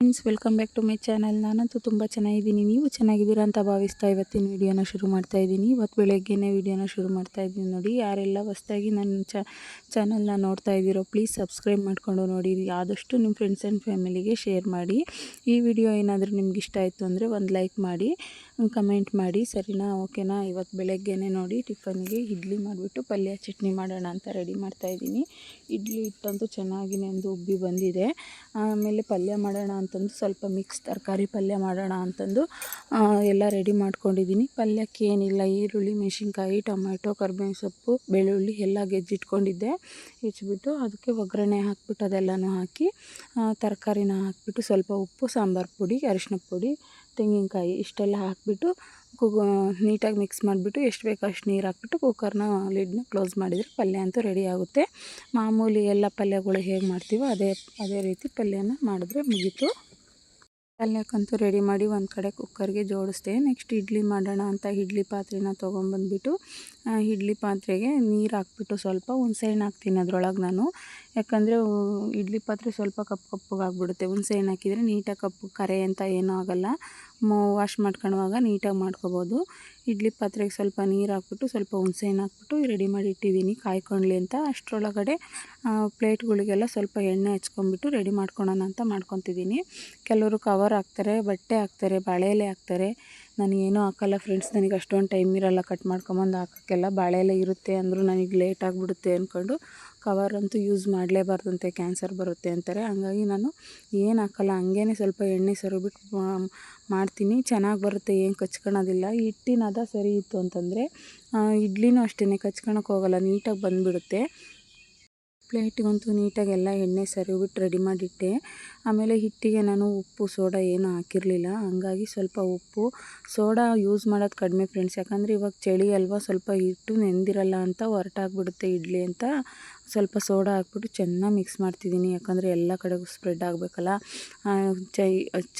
Friends welcome back to my channel ನಾನಂತೂ ತುಂಬ ಚೆನ್ನಾಗಿದ್ದೀನಿ. ನೀವು ಚೆನ್ನಾಗಿದ್ದೀರಾ ಅಂತ ಭಾವಿಸ್ತಾ ಇವತ್ತಿನ ವೀಡಿಯೋನ ಶುರು ಮಾಡ್ತಾ ಇದ್ದೀನಿ. ಇವತ್ತು ಬೆಳಗ್ಗೆನೇ ವೀಡಿಯೋನ ಶುರು ಮಾಡ್ತಾ ಇದ್ದೀನಿ ನೋಡಿ. ಯಾರೆಲ್ಲ ಹೊಸ್ದಾಗಿ ನನ್ನ ಚ ಚಾನಲ್ನ ನೋಡ್ತಾ ಇದ್ದೀರೋ ಪ್ಲೀಸ್ ಸಬ್ಸ್ಕ್ರೈಬ್ ಮಾಡಿಕೊಂಡು ನೋಡಿ. ಆದಷ್ಟು ನಿಮ್ಮ ಫ್ರೆಂಡ್ಸ್ ಆ್ಯಂಡ್ ಫ್ಯಾಮಿಲಿಗೆ ಶೇರ್ ಮಾಡಿ. ಈ ವಿಡಿಯೋ ಏನಾದರೂ ನಿಮ್ಗೆ ಇಷ್ಟ ಆಯಿತು ಅಂದರೆ ಒಂದು ಲೈಕ್ ಮಾಡಿ ಕಮೆಂಟ್ ಮಾಡಿ. ಸರಿನಾ? ಓಕೆನಾ ಇವತ್ತು ಬೆಳಗ್ಗೆನೇ ನೋಡಿ ಟಿಫನ್ಗೆ ಇಡ್ಲಿ ಮಾಡಿಬಿಟ್ಟು ಪಲ್ಯ ಚಟ್ನಿ ಮಾಡೋಣ ಅಂತ ರೆಡಿ ಮಾಡ್ತಾಯಿದ್ದೀನಿ ಇಡ್ಲಿ ಹಿಟ್ಟಂತೂ ಚೆನ್ನಾಗಿ ನೆಂದು ಉಬ್ಬಿ ಬಂದಿದೆ. ಆಮೇಲೆ ಪಲ್ಯ ಮಾಡೋಣ ಅಂತಂದು ಸ್ವಲ್ಪ ಮಿಕ್ಸ್ ತರಕಾರಿ ಪಲ್ಯ ಮಾಡೋಣ ಅಂತಂದು ಎಲ್ಲ ರೆಡಿ ಮಾಡ್ಕೊಂಡಿದ್ದೀನಿ. ಪಲ್ಯಕ್ಕೆ ಏನಿಲ್ಲ, ಈರುಳ್ಳಿ, ಮೆಣಸಿನ್ಕಾಯಿ ಟೊಮೆಟೊ ಕರ್ಬೇವಿನ ಸೊಪ್ಪು, ಬೆಳ್ಳುಳ್ಳಿ ಎಲ್ಲ ಗೆಜ್ಜಿಟ್ಕೊಂಡಿದ್ದೆ. ಹೆಚ್ಚಿಬಿಟ್ಟು ಅದಕ್ಕೆ ಒಗ್ಗರಣೆ ಹಾಕ್ಬಿಟ್ಟು ಅದೆಲ್ಲನೂ ಹಾಕಿ ತರಕಾರಿನ ಹಾಕಿಬಿಟ್ಟು ಸ್ವಲ್ಪ ಉಪ್ಪು, ಸಾಂಬಾರು ಪುಡಿ, ಅರಿಶಿನ ಪುಡಿ, ತೆಂಗಿನಕಾಯಿ ಇಷ್ಟೆಲ್ಲ ಹಾಕಿಬಿಟ್ಟು ಕುಗು, ನೀಟಾಗಿ ಮಿಕ್ಸ್ ಮಾಡಿಬಿಟ್ಟು ಎಷ್ಟು ಬೇಕು ಅಷ್ಟು ನೀರು ಹಾಕ್ಬಿಟ್ಟು ಕುಕ್ಕರ್ನ ಲಿಡ್ನ ಕ್ಲೋಸ್ ಮಾಡಿದರೆ ಪಲ್ಯ ಅಂತೂ ರೆಡಿ ಆಗುತ್ತೆ. ಮಾಮೂಲಿ ಎಲ್ಲ ಪಲ್ಯಗಳು ಹೇಗೆ ಮಾಡ್ತೀವೋ ಅದೇ ಅದೇ ರೀತಿ ಪಲ್ಯನ ಮಾಡಿದ್ರೆ ಮುಗೀತು. ಪಲ್ಯಕ್ಕಂತೂ ರೆಡಿ ಮಾಡಿ ಒಂದು ಕಡೆ ಕುಕ್ಕರ್ಗೆ ಜೋಡಿಸ್ದೆ. ನೆಕ್ಸ್ಟ್ ಇಡ್ಲಿ ಮಾಡೋಣ ಅಂತ ಇಡ್ಲಿ ಪಾತ್ರೆನ ತೊಗೊಂಬಂದ್ಬಿಟ್ಟು ಇಡ್ಲಿ ಪಾತ್ರೆಗೆ ನೀರು ಹಾಕ್ಬಿಟ್ಟು ಸ್ವಲ್ಪ ಹುಣ್ಸೆಹಣ್ಣು ಹಾಕ್ತೀನಿ ಅದ್ರೊಳಗೆ ನಾನು. ಯಾಕಂದರೆ ಇಡ್ಲಿ ಪಾತ್ರೆ ಸ್ವಲ್ಪ ಕಪ್ಪು ಆಗಿಬಿಡುತ್ತೆ. ಹುಣ್ಸೆ ಹಣ್ಣು ಹಾಕಿದರೆ ನೀಟಾಗಿ ಕಪ್ಪು ಕರೆ ಅಂತ ಏನೂ ಆಗೋಲ್ಲ. ವಾಶ್ ಮಾಡ್ಕೊಳ್ಳುವಾಗ ನೀಟಾಗಿ ಮಾಡ್ಕೊಬೋದು. ಇಡ್ಲಿ ಪಾತ್ರೆಗೆ ಸ್ವಲ್ಪ ನೀರು ಹಾಕ್ಬಿಟ್ಟು, ಸ್ವಲ್ಪ ಹುಣ್ಸೆ ಹಣ್ಣು ಹಾಕ್ಬಿಟ್ಟು ರೆಡಿ ಮಾಡಿ ಇಟ್ಟಿದ್ದೀನಿ. ಕಾಯ್ಕೊಳ್ಳಿ ಅಂತ. ಅಷ್ಟರೊಳಗಡೆ ಪ್ಲೇಟ್ಗಳಿಗೆಲ್ಲ ಸ್ವಲ್ಪ ಎಣ್ಣೆ ಹಚ್ಕೊಂಡ್ಬಿಟ್ಟು ರೆಡಿ ಮಾಡ್ಕೊಳೋಣ ಅಂತ ಮಾಡ್ಕೊತಿದ್ದೀನಿ. ಕೆಲವರು ಕವರ್ ಹಾಕ್ತಾರೆ, ಬಟ್ಟೆ ಹಾಕ್ತಾರೆ, ಬಳೆಲೆ ಹಾಕ್ತಾರೆ. ನನಗೇನೂ ಹಾಕಲ್ಲ ಫ್ರೆಂಡ್ಸ್ ನನಗೆ ಅಷ್ಟೊಂದು ಟೈಮ್ ಇರೋಲ್ಲ ಕಟ್ ಮಾಡ್ಕೊಂಬಂದು ಹಾಕೋಕ್ಕೆಲ್ಲ. ಬಾಳೆ ಎಲ್ಲ ಇರುತ್ತೆ ಅಂದರೂ ನನಗೆ ಲೇಟ್ ಆಗಿಬಿಡುತ್ತೆ ಅಂದ್ಕೊಂಡು ಕವರ್ ಅಂತೂ ಯೂಸ್ ಮಾಡಲೇಬಾರ್ದಂತೆ ಕ್ಯಾನ್ಸರ್ ಬರುತ್ತೆ ಅಂತಾರೆ. ಹಂಗಾಗಿ ನಾನು ಏನು ಹಾಕಲ್ಲ ಹಂಗೇ ಸ್ವಲ್ಪ ಎಣ್ಣೆ ಸರಿಬಿಟ್ಟು ಮಾಡ್ತೀನಿ. ಚೆನ್ನಾಗಿ ಬರುತ್ತೆ, ಏನು ಕಚ್ಕೊಳೋದಿಲ್ಲ. ಹಿಟ್ಟಿನದ ಸರಿ ಇತ್ತು ಅಂತಂದರೆ ಇಡ್ಲಿನೂ ಅಷ್ಟೇ ಕಚ್ಕೊಳಕ್ಕೆ ಹೋಗಲ್ಲ, ನೀಟಾಗಿ ಬಂದುಬಿಡುತ್ತೆ. ಪ್ಲೇಟಿಗಂತೂ ನೀಟಾಗಿ ಎಲ್ಲ ಎಣ್ಣೆ ಸರಿಬಿಟ್ಟು ರೆಡಿ ಮಾಡಿಟ್ಟೆ. ಆಮೇಲೆ ಹಿಟ್ಟಿಗೆ ನಾನು ಉಪ್ಪು, ಸೋಡಾ ಏನೂ ಹಾಕಿರಲಿಲ್ಲ. ಹಂಗಾಗಿ ಸ್ವಲ್ಪ ಉಪ್ಪು. ಸೋಡಾ ಯೂಸ್ ಮಾಡೋದು ಕಡಿಮೆ ಫ್ರೆಂಡ್ಸ್. ಯಾಕಂದರೆ ಇವಾಗ ಚಳಿ ಅಲ್ವಾ, ಸ್ವಲ್ಪ ಹಿಟ್ಟು ನೆಂದಿರಲ್ಲ ಅಂತ ಹೊರಟಾಗ್ಬಿಡುತ್ತೆ ಇಡ್ಲಿ ಅಂತ. ಸ್ವಲ್ಪ ಸೋಡಾ ಹಾಕ್ಬಿಟ್ಟು ಚೆನ್ನಾಗಿ ಮಿಕ್ಸ್ ಮಾಡ್ತಿದ್ದೀನಿ. ಯಾಕಂದರೆ ಎಲ್ಲ ಕಡೆಗೂ ಸ್ಪ್ರೆಡ್ ಆಗಬೇಕಲ್ಲ. ಚೈ,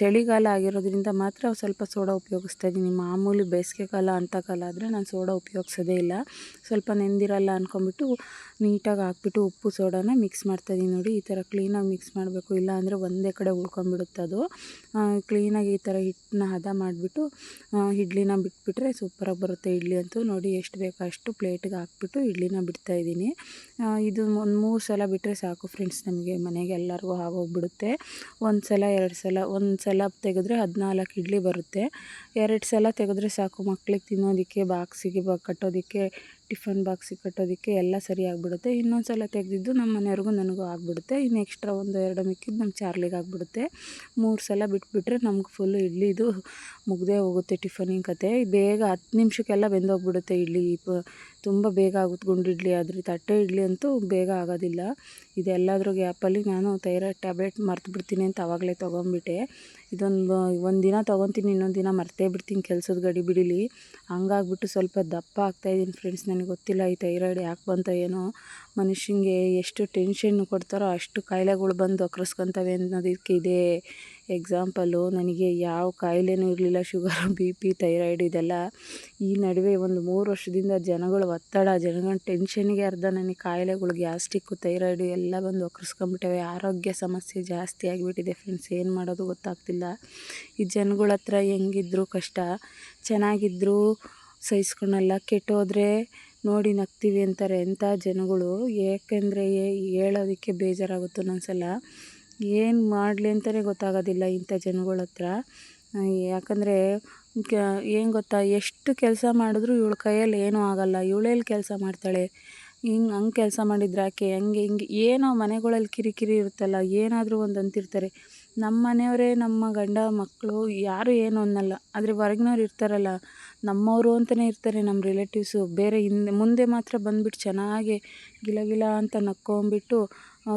ಚಳಿಗಾಲ ಆಗಿರೋದ್ರಿಂದ ಮಾತ್ರ ಸ್ವಲ್ಪ ಸೋಡಾ ಉಪಯೋಗಿಸ್ತಾ ಇದ್ದೀನಿ. ಮಾಮೂಲಿ ಬೇಸಿಗೆ ಕಾಲ ಅಂಥ ಕಾಲ ಆದರೆ ನಾನು ಸೋಡಾ ಉಪಯೋಗಿಸೋದೇ ಇಲ್ಲ. ಸ್ವಲ್ಪ ನೆಂದಿರಲ್ಲ ಅಂದ್ಕೊಂಬಿಟ್ಟು ನೀಟಾಗಿ ಹಾಕ್ಬಿಟ್ಟು ಉಪ್ಪು, ಸೋಡಾನ ಮಿಕ್ಸ್ ಮಾಡ್ತಾಯಿದ್ದೀನಿ ನೋಡಿ. ಈ ಥರ ಕ್ಲೀನಾಗಿ ಮಿಕ್ಸ್ ಮಾಡಬೇಕು. ಇಲ್ಲ ಅಂದರೆ ಒಂದೇ ಕಡೆ ಉಳ್ಕೊಂಬಿಡುತ್ತೆ ಅದು. ಕ್ಲೀನಾಗಿ ಈ ಥರ ಹಿಟ್ಟನ್ನ ಹದ ಮಾಡಿಬಿಟ್ಟು ಇಡ್ಲಿನ ಬಿಟ್ಬಿಟ್ರೆ ಸೂಪರಾಗಿ ಬರುತ್ತೆ ಇಡ್ಲಿ ಅಂತೂ ನೋಡಿ. ಎಷ್ಟು ಬೇಕೋ ಅಷ್ಟು ಪ್ಲೇಟಿಗೆ ಹಾಕ್ಬಿಟ್ಟು ಇಡ್ಲಿನ ಬಿಡ್ತಾಯಿದ್ದೀನಿ ಇದು ಒಂದು ಮೂರು ಸಲ ಬಿಟ್ಟರೆ ಸಾಕು ಫ್ರೆಂಡ್ಸ್ ನಮಗೆ, ಮನೆಗೆ ಎಲ್ಲರಿಗೂ ಆಗೋಗ್ಬಿಡುತ್ತೆ. ಒಂದು ಸಲ, ಎರಡು ಸಲ, ಒಂದು ಸಲ ತೆಗೆದ್ರೆ ಹದಿನಾಲ್ಕು ಇಡ್ಲಿ ಬರುತ್ತೆ. ಎರಡು ಸಲ ತೆಗೆದ್ರೆ ಸಾಕು ಮಕ್ಳಿಗೆ ತಿನ್ನೋದಕ್ಕೆ ಬಾಕ್ಸಿಗೆ ಬ ಕಟ್ಟೋದಕ್ಕೆ ಟಿಫನ್ ಬಾಕ್ಸಿಗೆ ಕಟ್ಟೋದಕ್ಕೆ ಎಲ್ಲ ಸರಿ ಆಗಿಬಿಡುತ್ತೆ. ಇನ್ನೊಂದು ಸಲ ತೆಗೆದಿದ್ದು ನಮ್ಮ ಮನೆಯವ್ರಿಗೂ ನನಗೂ ಆಗಿಬಿಡುತ್ತೆ. ಇನ್ನು ಎಕ್ಸ್ಟ್ರಾ ಒಂದು ಎರಡು ಮಿಕ್ಕಿದ್ದು ನಮ್ಮ ಚಾರ್ಲಿಗೆ ಆಗಿಬಿಡುತ್ತೆ. ಮೂರು ಸಲ ಬಿಟ್ಬಿಟ್ರೆ ನಮ್ಗೆ ಫುಲ್ಲು ಇಡ್ಲಿದು ಮುಗ್ದೇ ಹೋಗುತ್ತೆ ಟಿಫನಿನ ಕತೆ. ಬೇಗ ಹತ್ತು ನಿಮಿಷಕ್ಕೆಲ್ಲ ಬೆಂದೋಗ್ಬಿಡುತ್ತೆ ಇಡ್ಲಿ. ತುಂಬ ಬೇಗ ಆಗುತ್ತೆ ಗುಂಡಿಡ್ಲಿ. ಆದರೆ ತಟ್ಟೆ ಇಡ್ಲಿ ಅಂತೂ ಬೇಗ ಆಗೋದಿಲ್ಲ. ಇದೆಲ್ಲದ್ರ ಗ್ಯಾಪಲ್ಲಿ ನಾನು ಥೈರಾಯ್ಡ್ ಟ್ಯಾಬ್ಲೆಟ್ ಮರ್ತು ಬಿಡ್ತೀನಿ ಅಂತ ಆವಾಗಲೇ ತೊಗೊಂಬಿಟ್ಟೆ. ಇದೊಂದು ಒಂದು ದಿನ ತೊಗೊತೀನಿ, ಇನ್ನೊಂದು ದಿನ ಮರ್ತೇ ಬಿಡ್ತೀನಿ ಕೆಲಸದ ಗಡಿ ಬಿಡಿಲಿ. ಹಂಗಾಗ್ಬಿಟ್ಟು ಸ್ವಲ್ಪ ದಪ್ಪ ಆಗ್ತಾಯಿದ್ದೀನಿ ಫ್ರೆಂಡ್ಸ್ ನನಗೆ ಗೊತ್ತಿಲ್ಲ ಈ ಥೈರಾಯ್ಡ್ ಯಾಕೆ ಬಂತ ಏನೋ. ಮನುಷ್ಯಂಗೆ ಎಷ್ಟು ಟೆನ್ಷನ್ ಕೊಡ್ತಾರೋ ಅಷ್ಟು ಕಾಯಿಲೆಗಳು ಬಂದು ಅಕ್ರಸ್ಕೊತವೆ ಅನ್ನೋದಕ್ಕೆ ಇದೇ ಎಕ್ಸಾಂಪಲು ನನಗೆ ಯಾವ ಕಾಯಿಲೆನೂ ಇರಲಿಲ್ಲ ಶುಗರ್ ಬಿ ಪಿ ಥೈರಾಯ್ಡ್ ಇದೆಲ್ಲ. ಈ ನಡುವೆ ಒಂದು ಮೂರು ವರ್ಷದಿಂದ ಜನಗಳು ಒತ್ತಡ, ಜನಗಳ ಟೆನ್ಷನ್ಗೆ ಅರ್ಧ ನನಗೆ ಕಾಯಿಲೆಗಳು ಗ್ಯಾಸ್ಟಿಕ್ಕು ಥೈರಾಯ್ಡು ಎಲ್ಲ ಬಂದು ಒಕ್ಕರ್ಸ್ಕೊಂಬಿಟ್ಟವೆ. ಆರೋಗ್ಯ ಸಮಸ್ಯೆ ಜಾಸ್ತಿ ಆಗಿಬಿಟ್ಟಿದೆ ಫ್ರೆಂಡ್ಸ್ ಏನು ಮಾಡೋದು ಗೊತ್ತಾಗ್ತಿಲ್ಲ. ಈ ಜನಗಳ ಹತ್ರ ಹೆಂಗಿದ್ರು ಕಷ್ಟ. ಚೆನ್ನಾಗಿದ್ರು ಸಹಿಸ್ಕೊಳಲ್ಲ ಕೆಟ್ಟೋದ್ರೆ ನೋಡಿ ನಗ್ತೀವಿ ಅಂತಾರೆ ಎಂಥ ಜನಗಳು. ಏಕೆಂದರೆ ಹೇಳೋದಕ್ಕೆ ಬೇಜಾರಾಗುತ್ತೆ ಒಂದೊಂದ್ಸಲ. ಏನು ಮಾಡಲಿ ಅಂತಲೇ ಗೊತ್ತಾಗೋದಿಲ್ಲ ಇಂಥ ಜನಗಳ ಹತ್ರ. ಯಾಕಂದರೆ ಏನು ಗೊತ್ತಾ, ಎಷ್ಟು ಕೆಲಸ ಮಾಡಿದ್ರು ಇವಳ ಕೈಯಲ್ಲಿ ಏನೂ ಆಗಲ್ಲ. ಇವಳೇಲಿ ಕೆಲಸ ಮಾಡ್ತಾಳೆ. ಹಿಂಗೆ, ಹಂಗೆ ಕೆಲಸ ಮಾಡಿದ್ರೆ ಆಕೆ, ಹಂಗೆ ಹಿಂಗೆ. ಏನೋ ಮನೆಗಳಲ್ಲಿ ಕಿರಿಕಿರಿ ಇರುತ್ತಲ್ಲ, ಏನಾದರೂ ಒಂದು ಅಂತಿರ್ತಾರೆ. ನಮ್ಮ ಮನೆಯವರೇ, ನಮ್ಮ ಗಂಡ ಮಕ್ಕಳು ಯಾರೂ ಏನು ಅನ್ನಲ್ಲ. ಆದರೆ ಹೊರಗಿನವ್ರು ಇರ್ತಾರಲ್ಲ, ನಮ್ಮವರು ಅಂತಲೇ ಇರ್ತಾರೆ ನಮ್ಮ ರಿಲೇಟಿವ್ಸು ಬೇರೆ ಹಿಂದೆ, ಮುಂದೆ ಮಾತ್ರ ಬಂದ್ಬಿಟ್ಟು ಚೆನ್ನಾಗಿ ಗಿಲಗಿಲ ಗಿಲ ಅಂತ ನಕ್ಕೊಂಬಿಟ್ಟು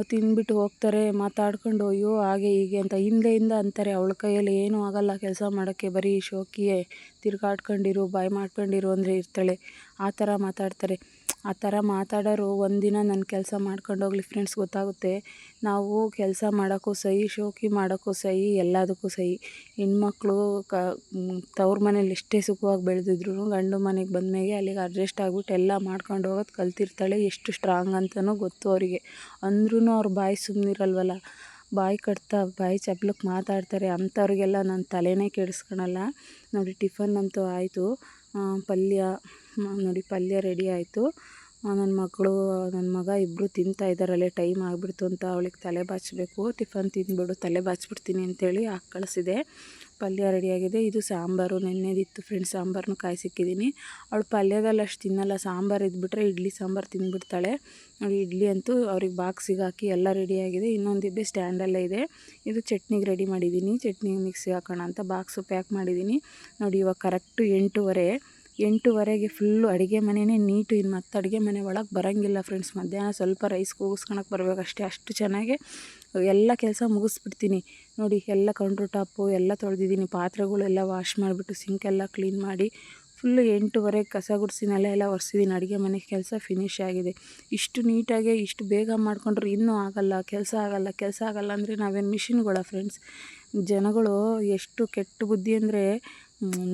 ತಿಂದ್ಬಿಟ್ಟು ಹೋಗ್ತಾರೆ, ಮಾತಾಡ್ಕೊಂಡು ಅಯ್ಯೋ, ಹಾಗೆ ಹೀಗೆ ಅಂತ. ಹಿಂದೆಯಿಂದ ಅಂತಾರೆ, ಅವಳ ಕೈಯಲ್ಲಿ ಏನೂ ಆಗಲ್ಲ ಕೆಲಸ ಮಾಡೋಕ್ಕೆ, ಬರೀ ಶೋಕಿಯೇ ತಿರ್ಗಾಡ್ಕೊಂಡಿರು, ಬಾಯಿ ಮಾಡ್ಕೊಂಡಿರು ಅಂದರೆ ಇರ್ತಾಳೆ. ಆ ಥರ ಮಾತಾಡ್ತಾರೆ. ಆ ಥರ ಮಾತಾಡೋರು ಒಂದಿನ ನನ್ನ ಕೆಲಸ ಮಾಡ್ಕೊಂಡು ಹೋಗ್ಲಿ ಫ್ರೆಂಡ್ಸ್ ಗೊತ್ತಾಗುತ್ತೆ. ನಾವು ಕೆಲಸ ಮಾಡೋಕ್ಕೂ ಸಹಿ, ಶೋಕಿ ಮಾಡೋಕ್ಕೂ ಸಹಿ, ಎಲ್ಲದಕ್ಕೂ ಸಹಿ. ಹೆಣ್ಮಕ್ಳು ಕ ತವ್ರ ಮನೇಲಿ ಎಷ್ಟೇ ಸುಖವಾಗಿ ಬೆಳೆದಿದ್ರು ಗಂಡು ಮನೆಗೆ ಬಂದಮೇಲೆ ಅಲ್ಲಿಗೆ ಅಡ್ಜಸ್ಟ್ ಆಗಿಬಿಟ್ಟು ಎಲ್ಲ ಮಾಡ್ಕೊಂಡು ಹೋಗೋದು ಕಲ್ತಿರ್ತಾಳೆ ಎಷ್ಟು ಸ್ಟ್ರಾಂಗ್ ಅಂತಲೂ ಗೊತ್ತು ಅವರಿಗೆ. ಅಂದ್ರೂ ಅವ್ರ ಬಾಯಿ ಸುಮ್ಮನಿರಲ್ವಲ್ಲ ಬಾಯಿ ಕಟ್ತಾ, ಬಾಯಿ ಚಪ್ಲಕ್ಕೆ ಮಾತಾಡ್ತಾರೆ ಅಂಥವ್ರಿಗೆಲ್ಲ ನಾನು ತಲೆನೇ ಕೆಡಿಸ್ಕೊಳಲ್ಲ. ನೋಡಿ ಟಿಫನ್ ಅಂತೂ ಆಯಿತು. ಪಲ್ಯ ನೋಡಿ ಪಲ್ಯ ರೆಡಿ ಆಯಿತು. ನನ್ನ ಮಕ್ಕಳು ನನ್ನ ಮಗ ಇಬ್ಬರು ತಿಂತಾ ಇದ್ದಾರಲ್ಲೇ ಟೈಮ್ ಆಗಿಬಿಡ್ತು ಅಂತ ಅವಳಿಗೆ ತಲೆ ಬಾಚಬೇಕು. ಟಿಫನ್ ತಿಂದ್ಬಿಡು, ತಲೆ ಬಾಚ್ಬಿಡ್ತೀನಿ ಅಂತೇಳಿ ಹಾಕಿ ಕಳಿಸಿದೆ. ಪಲ್ಯ ರೆಡಿಯಾಗಿದೆ. ಇದು ಸಾಂಬಾರು. ನೆನ್ನೆದಿತ್ತು ಫ್ರೆಂಡ್ಸ್ ಸಾಂಬಾರನ್ನು ಕಾಯಿಸಿಕ್ಕಿದ್ದೀನಿ ಅವಳು ಪಲ್ಯದಲ್ಲಿ ಅಷ್ಟು ತಿನ್ನಲ್ಲ. ಸಾಂಬಾರು ಇದ್ಬಿಟ್ರೆ ಇಡ್ಲಿ, ಸಾಂಬಾರು ತಿಂದ್ಬಿಡ್ತಾಳೆ ನೋಡಿ, ಇಡ್ಲಿ ಅಂತೂ ಅವ್ರಿಗೆ ಬಾಕ್ಸಿಗೆ ಹಾಕಿ ಎಲ್ಲ ರೆಡಿಯಾಗಿದೆ. ಇನ್ನೊಂದು ಸ್ಟ್ಯಾಂಡಲ್ಲೇ ಇದೆ. ಇದು ಚಟ್ನಿಗೆ ರೆಡಿ ಮಾಡಿದ್ದೀನಿ ಚಟ್ನಿಗೆ ಮಿಕ್ಸಿಗೆ ಹಾಕೋಣ ಅಂತ ಬಾಕ್ಸು ಪ್ಯಾಕ್ ಮಾಡಿದ್ದೀನಿ ನೋಡಿ, ಇವಾಗ ಕರೆಕ್ಟು ಎಂಟೂವರೆ. ಎಂಟೂವರೆಗೆ ಫುಲ್ಲು ಅಡುಗೆ ಮನೆಯೇ ನೀಟು, ಇನ್ನು ಮತ್ತೆ ಅಡುಗೆ ಮನೆ ಒಳಗೆ ಬರೋಂಗಿಲ್ಲ ಫ್ರೆಂಡ್ಸ್ ಮಧ್ಯಾಹ್ನ ಸ್ವಲ್ಪ ರೈಸ್ ಕೂಗಿಸ್ಕೊಳಕ್ಕೆ ಬರಬೇಕಷ್ಟೇ, ಅಷ್ಟು ಚೆನ್ನಾಗಿ ಎಲ್ಲ ಕೆಲಸ ಮುಗಿಸ್ಬಿಡ್ತೀನಿ. ನೋಡಿ, ಎಲ್ಲ ಕೌಂಟ್ರ್ ಟಾಪು ಎಲ್ಲ ತೊಳೆದಿದ್ದೀನಿ. ಪಾತ್ರೆಗಳೆಲ್ಲ ವಾಶ್ ಮಾಡಿಬಿಟ್ಟು ಸಿಂಕೆಲ್ಲ ಕ್ಲೀನ್ ಮಾಡಿ ಫುಲ್ಲು ಎಂಟೂವರೆಗೆ ಕಸ ಗುಡಿಸಿನೆಲ್ಲ ನೆಲ ಎಲ್ಲ ಒರೆಸಿದ್ದೀನಿ ಅಡುಗೆ ಮನೆ ಕೆಲಸ ಫಿನಿಶ್ ಆಗಿದೆ. ಇಷ್ಟು ನೀಟಾಗಿ, ಇಷ್ಟು ಬೇಗ ಮಾಡಿಕೊಂಡ್ರೆ ಇನ್ನೂ ಆಗಲ್ಲ, ಕೆಲಸ ಆಗಲ್ಲ ಕೆಲಸ ಆಗಲ್ಲ ಅಂದರೆ ನಾವೇನು ಮಿಷಿನ್ಗಳ ಫ್ರೆಂಡ್ಸ್ ಜನಗಳು ಎಷ್ಟು ಕೆಟ್ಟ ಬುದ್ಧಿ ಅಂದರೆ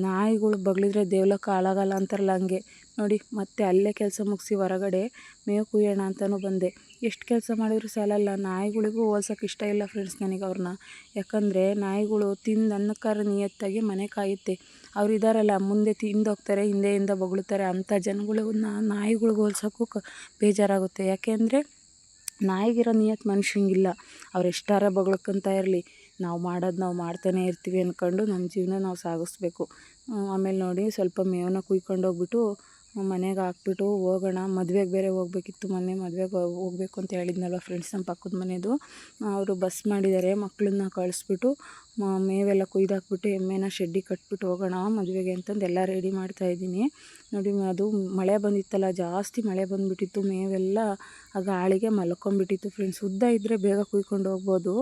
ನಾಯಿಗಳು ಬಗ್ಳಿದ್ರೆ ದೇವ್ಲಕ್ಕ ಹಾಳಾಗಲ್ಲ ಅಂತಾರಲ್ಲ ಹಂಗೆ. ನೋಡಿ, ಮತ್ತೆ ಅಲ್ಲೇ ಕೆಲಸ ಮುಗಿಸಿ ಹೊರಗಡೆ ಮೇವು ಕುಯ್ಯೋಣ ಅಂತಲೂ ಬಂದೆ. ಎಷ್ಟು ಕೆಲಸ ಮಾಡಿದರೂ ಸಾಲಲ್ಲ, ನಾಯಿಗಳಿಗೂ ಹೋಲ್ಸೋಕೆ ಇಷ್ಟ ಇಲ್ಲ ಫ್ರೆಂಡ್ಸ್ ನನಗೆ ಅವ್ರನ್ನ. ಯಾಕಂದರೆ ನಾಯಿಗಳು ತಿಂದು ಅನ್ನಕ್ಕಾರ ನಿಯತ್ತಾಗಿ ಮನೆ ಕಾಯುತ್ತೆ. ಅವ್ರು ಇದ್ದಾರಲ್ಲ ಮುಂದೆ ತಿಂದು ಹೋಗ್ತಾರೆ, ಹಿಂದೆಯಿಂದ ಬೊಗಳ್ತಾರೆ ಅಂಥ ಜನಗಳನ್ನ ನಾಯಿಗಳ್ಗೆ ಹೋಲ್ಸೋಕ್ಕೂ ಕ, ಬೇಜಾರಾಗುತ್ತೆ. ಯಾಕೆ ಅಂದರೆ ನಾಯಿಗಿರೋ ನಿಯತ್ತು ಮನುಷ್ಯಂಗಿಲ್ಲ. ಅವ್ರು ಎಷ್ಟಾರ ಬೊಗಳ್ಕೊಂತ ಇರಲಿ. ನಾವು ಮಾಡೋದು ನಾವು ಮಾಡ್ತಾನೆ ಇರ್ತೀವಿ ಅಂದ್ಕೊಂಡು ನಮ್ಮ ಜೀವನ ನಾವು ಸಾಗಿಸ್ಬೇಕು. ಆಮೇಲೆ ನೋಡಿ ಸ್ವಲ್ಪ ಮೇವನ್ನ ಕುಯ್ಕೊಂಡು ಹೋಗ್ಬಿಟ್ಟು ಮನೆಗೆ ಹಾಕ್ಬಿಟ್ಟು ಹೋಗೋಣ. ಮದುವೆಗೆ ಬೇರೆ ಹೋಗ್ಬೇಕಿತ್ತು ಮೊನ್ನೆ. ಮದುವೆಗೆ ಹೋಗ್ಬೇಕು ಅಂತ ಹೇಳಿದ್ನಲ್ವ ಫ್ರೆಂಡ್ಸ್ ನಮ್ಮ ಪಕ್ಕದ ಮನೆಯದು ಅವರು ಬಸ್ ಮಾಡಿದ್ದಾರೆ. ಮಕ್ಕಳನ್ನ ಕಳಿಸ್ಬಿಟ್ಟು ಮೇವೆಲ್ಲ ಕುಯ್ದಾಕ್ಬಿಟ್ಟು ಎಮ್ಮೆನ ಶೆಡ್ಡಿ ಕಟ್ಬಿಟ್ಟು ಹೋಗೋಣ ಮದುವೆಗೆ ಅಂತಂದು ಎಲ್ಲ ರೆಡಿ ಮಾಡ್ತಾ ಇದ್ದೀನಿ. ನೋಡಿ ಅದು ಮಳೆ ಬಂದಿತ್ತಲ್ಲ, ಜಾಸ್ತಿ ಮಳೆ ಬಂದುಬಿಟ್ಟಿತ್ತು. ಮೇವೆಲ್ಲ ಗಾಳಿಗೆ ಮಲ್ಕೊಂಬಿಟ್ಟಿತ್ತು ಫ್ರೆಂಡ್ಸ್ ಉದ್ದ ಇದ್ದರೆ ಬೇಗ ಕುಯ್ಕೊಂಡು ಹೋಗ್ಬೋದು.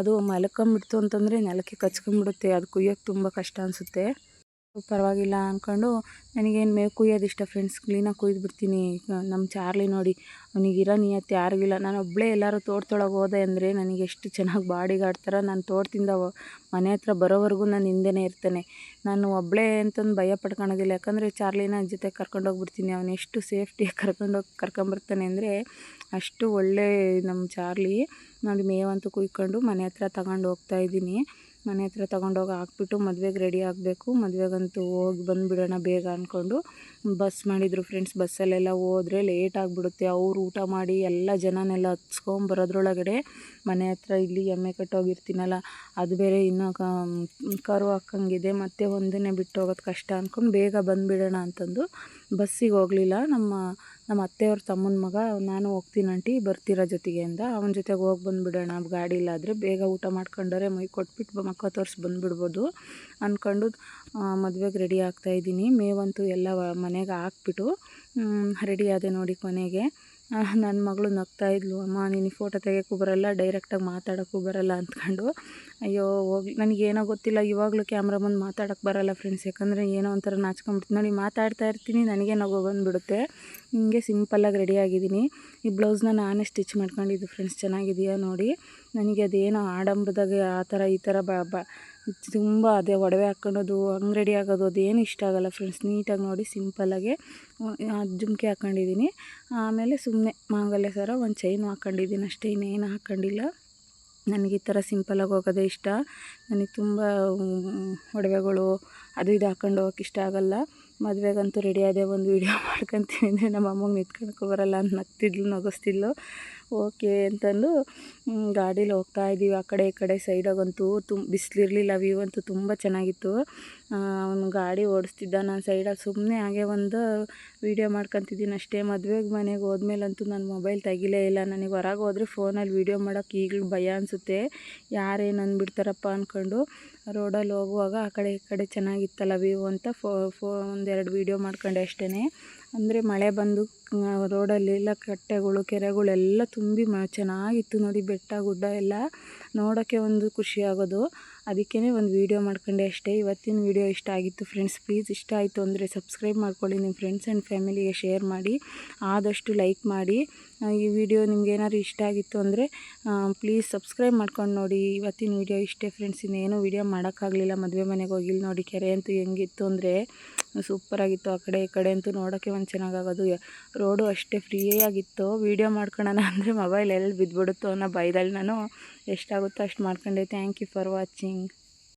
ಅದು ಮಲ್ಕೊಂಬಿಡ್ತು ಅಂತಂದರೆ ನೆಲಕ್ಕೆ ಕಚ್ಕೊಂಬಿಡುತ್ತೆ ಅದು ಕುಯ್ಯೋಕ್ಕೆ ತುಂಬ ಕಷ್ಟ ಅನಿಸುತ್ತೆ. ಪರವಾಗಿಲ್ಲ ಅಂದ್ಕೊಂಡು ನನಗೇನು ಮೇವು ಕುಯ್ಯೋದಿಷ್ಟ ಫ್ರೆಂಡ್ಸ್ ಕ್ಲೀನಾಗಿ ಕುಯ್ದು ಬಿಡ್ತೀನಿ. ನಮ್ಮ ಚಾರ್ಲಿ ನೋಡಿ ಅವನಿಗಿರೋ ನಿಯತ್ತು ಯಾರಿಗಿಲ್ಲ ನಾನು ಒಬ್ಬಳೇ ಎಲ್ಲರೂ ತೋಟದೊಳಗೆ ಹೋದೆ ಅಂದರೆ ನನಗೆ ಎಷ್ಟು ಚೆನ್ನಾಗಿ ಬಾಡಿಗೆ ಆಡ್ತಾರೆ ನಾನು ತೋಟದಿಂದ ಮನೆ ಹತ್ರ ಬರೋವರೆಗೂ ನಾನು ಹಿಂದೆನೇ ಇರ್ತೇನೆ. ನಾನು ಒಬ್ಬಳೇ ಅಂತಂದು ಭಯ ಪಡ್ಕೊಳೋದಿಲ್ಲ. ಯಾಕಂದರೆ ಚಾರ್ಲಿನ ಜೊತೆ ಕರ್ಕೊಂಡೋಗ್ಬಿಡ್ತೀನಿ ಅವನು ಎಷ್ಟು ಸೇಫ್ಟಿಯಾಗಿ ಕರ್ಕೊಂಡೋಗಿ ಕರ್ಕೊಂಬರ್ತಾನೆ ಅಂದರೆ ಅಷ್ಟು ಒಳ್ಳೆ ನಮ್ಮ ಚಾರ್ಲಿ. ನೋಡಿ ಮೇವಂತೂ ಕುಯ್ಕೊಂಡು ಮನೆ ಹತ್ರ ತಗೊಂಡು ಹೋಗ್ತಾಯಿದ್ದೀನಿ ಮನೆ ಹತ್ರ ತೊಗೊಂಡೋಗಿ ಹಾಕ್ಬಿಟ್ಟು ಮದುವೆಗೆ ರೆಡಿ ಆಗಬೇಕು. ಮದುವೆಗಂತೂ ಹೋಗಿ ಬಂದುಬಿಡೋಣ ಬೇಗ ಅಂದ್ಕೊಂಡು ಬಸ್ ಮಾಡಿದರು ಫ್ರೆಂಡ್ಸ್ ಬಸ್ಸಲ್ಲೆಲ್ಲ ಹೋದರೆ ಲೇಟ್ ಆಗಿಬಿಡುತ್ತೆ. ಅವ್ರು ಊಟ ಮಾಡಿ ಎಲ್ಲ ಜನನೆಲ್ಲ ಹಚ್ಕೊಂಬರೋದ್ರೊಳಗಡೆ ಮನೆ ಹತ್ರ ಇಲ್ಲಿ ಎಮ್ಮೆ ಕಟ್ಟೋಗಿರ್ತೀನಲ್ಲ, ಅದು ಬೇರೆ ಇನ್ನೂ ಕರು ಹಾಕಂಗಿದೆ. ಮತ್ತೆ ಒಂದನ್ನೇ ಬಿಟ್ಟು ಹೋಗೋದು ಕಷ್ಟ ಅಂದ್ಕೊಂಡು ಬೇಗ ಬಂದುಬಿಡೋಣ ಅಂತಂದು ಬಸ್ಸಿಗೆ ಹೋಗಲಿಲ್ಲ. ನಮ್ಮ ನಮ್ಮ ಅತ್ತೆಯವ್ರ ತಮ್ಮನ ಮಗ, ನಾನು ಹೋಗ್ತೀನಿ ಆಂಟಿ, ಬರ್ತೀರಾ ಜೊತೆಗೆ ಅಂದ ಅವನ ಜೊತೆಗೆ ಹೋಗಿ ಬಂದುಬಿಡೋಣ ಗಾಡಿ ಇಲ್ಲಾದರೆ ಬೇಗ ಊಟ ಮಾಡ್ಕೊಂಡರೆ ಮೈ ಕೊಟ್ಬಿಟ್ಟು ಮಕ್ಕ ತೋರಿಸಿ ಬಂದುಬಿಡ್ಬೋದು. ಅಂದ್ಕೊಂಡು ಮದುವೆಗೆ ರೆಡಿ ಆಗ್ತಾಯಿದ್ದೀನಿ ಮೇವಂತೂ ಎಲ್ಲ ಮನೆಗೆ ಹಾಕ್ಬಿಟ್ಟು ರೆಡಿ ಆದೆ ನೋಡಿ ಕೊನೆಗೆ. ನನ್ನ ಮಗಳು ನಗ್ತಾ ಇದ್ಲು. ಅಮ್ಮ, ನೀನು ಫೋಟೋ ತೆಗಿಯೋಕ್ಕೂ ಬರೋಲ್ಲ ಡೈರೆಕ್ಟಾಗಿ ಮಾತಾಡೋಕ್ಕೂ ಬರೋಲ್ಲ ಅಂದ್ಕೊಂಡು. ಅಯ್ಯೋ ಹೋಗಿ ನನಗೇನೋ ಗೊತ್ತಿಲ್ಲ, ಇವಾಗಲೂ ಕ್ಯಾಮ್ರಾ ಮುಂದೆ ಮಾತಾಡೋಕ್ಕೆ ಬರೋಲ್ಲ ಫ್ರೆಂಡ್ಸ್ ಯಾಕಂದರೆ ಏನೋ ಒಂಥರ ನಾಚ್ಕೊಂಬಿಡ್ತೀನಿ ನೋಡಿ, ಮಾತಾಡ್ತಾ ಇರ್ತೀನಿ, ನನಗೆ ನಗು ಬಂದುಬಿಡುತ್ತೆ. ಹಿಂಗೆ ಸಿಂಪಲ್ಲಾಗಿ ರೆಡಿಯಾಗಿದ್ದೀನಿ ಈ ಬ್ಲೌಸ್ನ ನಾನೇ ಸ್ಟಿಚ್ ಮಾಡ್ಕೊಂಡಿದ್ದು ಫ್ರೆಂಡ್ಸ್, ಚೆನ್ನಾಗಿದೆಯಾ ನೋಡಿ. ನನಗೆ ಅದೇನೋ ಆಡಂಬರದಾಗೆ ಆ ಥರ ಈ ಥರ ಬ ಬ, ತುಂಬ ಅದೇ ಒಡವೆ ಹಾಕ್ಕೊಳ್ಳೋದು ಹಂಗೆ ರೆಡಿ ಆಗೋದು ಅದೇನು ಇಷ್ಟ ಆಗೋಲ್ಲ ಫ್ರೆಂಡ್ಸ್. ನೀಟಾಗಿ ನೋಡಿ ಸಿಂಪಲ್ಲಾಗೆ ಜುಮ್ಕಿ ಹಾಕ್ಕೊಂಡಿದ್ದೀನಿ. ಆಮೇಲೆ ಸುಮ್ಮನೆ ಮಾಂಗಲ್ಯ ಸರ ಒಂದು ಚೈನು ಹಾಕ್ಕೊಂಡಿದ್ದೀನಿ ಅಷ್ಟೇ, ಇನ್ನೇನು ಹಾಕ್ಕೊಂಡಿಲ್ಲ. ನನಗೆ ಈ ಥರ ಸಿಂಪಲಾಗಿ ಹೋಗೋದೇ ಇಷ್ಟ. ನನಗೆ ತುಂಬ ಒಡವೆಗಳು ಅದು ಇದು ಹಾಕ್ಕೊಂಡು ಹೋಗೋಕ್ಕೆ ಇಷ್ಟ ಆಗೋಲ್ಲ. ಮದುವೆಗಂತೂ ರೆಡಿ ಆದೆ ಒಂದು ವೀಡಿಯೋ ಮಾಡ್ಕೊತೀನಿ ಅಂದರೆ ನಮ್ಮ ಅಮ್ಮಗೆ ಬರೋಲ್ಲ ಅಂತ ನಗ್ತಿದ್ಲು ನಗಿಸ್ತಿದ್ಲು. ಓಕೆ ಅಂತಂದು ಗಾಡೀಲಿ ಹೋಗ್ತಾ ಇದ್ದೀವಿ. ಆ ಕಡೆ ಈ ಕಡೆ ಸೈಡಾಗಂತೂ ತುಂಬ ಬಿಸಿಲಿರಲಿಲ್ಲ ವ್ಯೂ ಅಂತೂ ತುಂಬ ಚೆನ್ನಾಗಿತ್ತು. ಅವನು ಗಾಡಿ ಓಡಿಸ್ತಿದ್ದ. ನಾನು ಸೈಡಲ್ಲಿ ಸುಮ್ಮನೆ ಹಾಗೆ ಒಂದು ವೀಡಿಯೋ ಮಾಡ್ಕೊತಿದ್ದೀನಿ. ಅಷ್ಟೇ ಮದುವೆಗೆ ಮನೆಗೆ ಹೋದ್ಮೇಲಂತೂ ನಾನು ಮೊಬೈಲ್ ತೆಗಿಲೇ ಇಲ್ಲ. ನನಗೆ ಹೊರಗೆ ಹೋದರೆ ಫೋನಲ್ಲಿ ವೀಡಿಯೋ ಮಾಡೋಕ್ಕೆ ಈಗಲೂ ಭಯ ಅನಿಸುತ್ತೆ. ಯಾರೇನು ಅಂದ್ಬಿಡ್ತಾರಪ್ಪ ಅಂದ್ಕೊಂಡು ರೋಡಲ್ಲಿ ಹೋಗುವಾಗ ಆ ಕಡೆ ಈ ಕಡೆ ಚೆನ್ನಾಗಿತ್ತಲ್ಲ ವ್ಯೂ ಅಂತ ಫೋ ಫೋ ಒಂದೆರಡು ವೀಡಿಯೋ ಮಾಡ್ಕೊಂಡೆ ಅಷ್ಟೇ ಅಂದರೆ ಮಳೆ ಬಂದು ರೋಡಲ್ಲೆಲ್ಲ ಕಟ್ಟೆಗಳು ಕೆರೆಗಳೆಲ್ಲ ತುಂಬಿ ಮ, ಚೆನ್ನಾಗಿತ್ತು ನೋಡಿ ಬೆಟ್ಟ, ಗುಡ್ಡ ಎಲ್ಲ ನೋಡೋಕ್ಕೆ ಒಂದು ಖುಷಿ ಆಗೋದು. ಅದಕ್ಕೇ ಒಂದು ವೀಡಿಯೋ ಮಾಡ್ಕೊಂಡೆ ಅಷ್ಟೇ. ಇವತ್ತಿನ ವೀಡಿಯೋ ಇಷ್ಟ ಆಗಿತ್ತು ಫ್ರೆಂಡ್ಸ್ ಪ್ಲೀಸ್ ಇಷ್ಟ ಆಯಿತು ಅಂದರೆ ಸಬ್ಸ್ಕ್ರೈಬ್ ಮಾಡ್ಕೊಳ್ಳಿ, ನಿಮ್ಮ ಫ್ರೆಂಡ್ಸ್ ಆ್ಯಂಡ್ ಫ್ಯಾಮಿಲಿಗೆ ಶೇರ್ ಮಾಡಿ, ಆದಷ್ಟು ಲೈಕ್ ಮಾಡಿ. ಈ ವಿಡಿಯೋ ನಿಮ್ಗೆ ಏನಾದ್ರು ಇಷ್ಟ ಆಗಿತ್ತು ಅಂದರೆ ಪ್ಲೀಸ್ ಸಬ್ಸ್ಕ್ರೈಬ್ ಮಾಡ್ಕೊಂಡು ನೋಡಿ. ಇವತ್ತಿನ ವೀಡಿಯೋ ಇಷ್ಟೇ ಫ್ರೆಂಡ್ಸ್ ಇನ್ನೇನು ವೀಡಿಯೋ ಮಾಡೋಕ್ಕಾಗಲಿಲ್ಲ, ಮದುವೆ ಮನೆಗೆ ಹೋಗಿಲ್ಲ ನೋಡಿ ಕೆರೆ ಅಂತೂ ಹೆಂಗಿತ್ತು ಅಂದರೆ ಸೂಪರಾಗಿತ್ತು ಆ ಕಡೆ ಈ ಕಡೆ ಅಂತೂ ನೋಡೋಕ್ಕೆ ಒಂದು ಚೆನ್ನಾಗಾಗೋದು. ರೋಡು ಅಷ್ಟೇ ಫ್ರೀಯಾಗಿತ್ತು ವೀಡಿಯೋ ಮಾಡ್ಕೊಳ್ಳೋಣ ಅಂದರೆ ಮೊಬೈಲ್ ಎಲ್ಲಿ ಬಿದ್ದುಬಿಡುತ್ತೋ ಅನ್ನೋ ಭಯದಲ್ಲಿ ನಾನು ಎಷ್ಟಾಗುತ್ತೋ ಅಷ್ಟು ಮಾಡ್ಕೊಂಡೆ. Thank you for watching